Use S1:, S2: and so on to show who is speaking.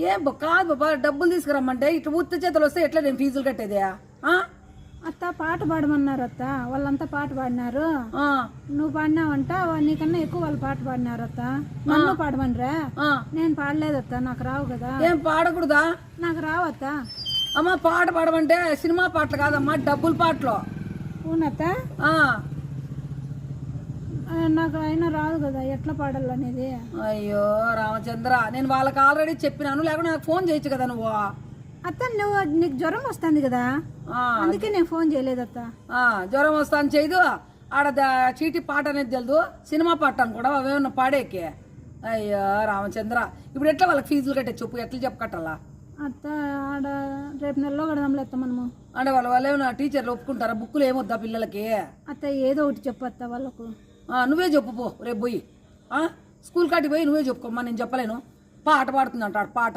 S1: ఏం కాదు బాబా డబ్బులు తీసుకురమ్మంటే ఇట్లా ఉత్త చేతులు వస్తే ఎట్లా నేను ఫీజులు కట్టేదే? ఆ?
S2: అత్త పాట పాడమన్నారు అత్త. వాళ్ళంతా పాట పాడినారు. నువ్వు పాడినావంట నీకన్నా ఎక్కువ వాళ్ళు పాట పాడినారు అత్త. నన్ను పాడమనరా. నేను పాడలేదత్త నాకు రావు కదా.
S1: ఏం పాడకూడదా?
S2: నాకు రావు అత్త.
S1: అమ్మ పాట పాడమంటే సినిమా పాటలు కాదమ్మా డబ్బులు పాటలు.
S2: అవునత్త. నాకు అయినా రాదు కదా ఎట్లా పాడాలనేది?
S1: అయ్యో రామచంద్ర నేను వాళ్ళకి ఆల్రెడీ చెప్పినాను లేకుంటే నాకు ఫోన్ చేయొచ్చు కదా నువ్వు?
S2: అత్త నువ్వు నీకు జ్వరం వస్తుంది కదా? అందుకే నేను ఫోన్ చేయలేదత్త
S1: ఆ, జ్వరం వస్తాను చేయదు ఆడ చీటి పాట అనేది తెలియదు సినిమా పాట అని కూడా అవేమన్నా పాడేకి. అయ్యో రామచంద్ర ఇప్పుడు ఎట్లా వాళ్ళకి ఫీజులు కట్టే చెప్పు ఎట్లా చెప్పు కట్టాలా?
S2: అత్త ఆడ రేపు నెలలో కడదాంలే అత్త మనము.
S1: అంటే వాళ్ళ వాళ్ళు ఏమైనా టీచర్లు ఒప్పుకుంటారా? బుక్కులు ఏమొద్దా పిల్లలకి?
S2: అత్త ఏదో ఒకటి చెప్పు అత్త వాళ్ళకు.
S1: నువ్వే చెప్పు పో రేపు పోయి. స్కూల్ కాటికి పోయి నువ్వే చెప్పుకోమ్మా నేను చెప్పలేను. పాట పాడుతుంది అంటాడు పాట.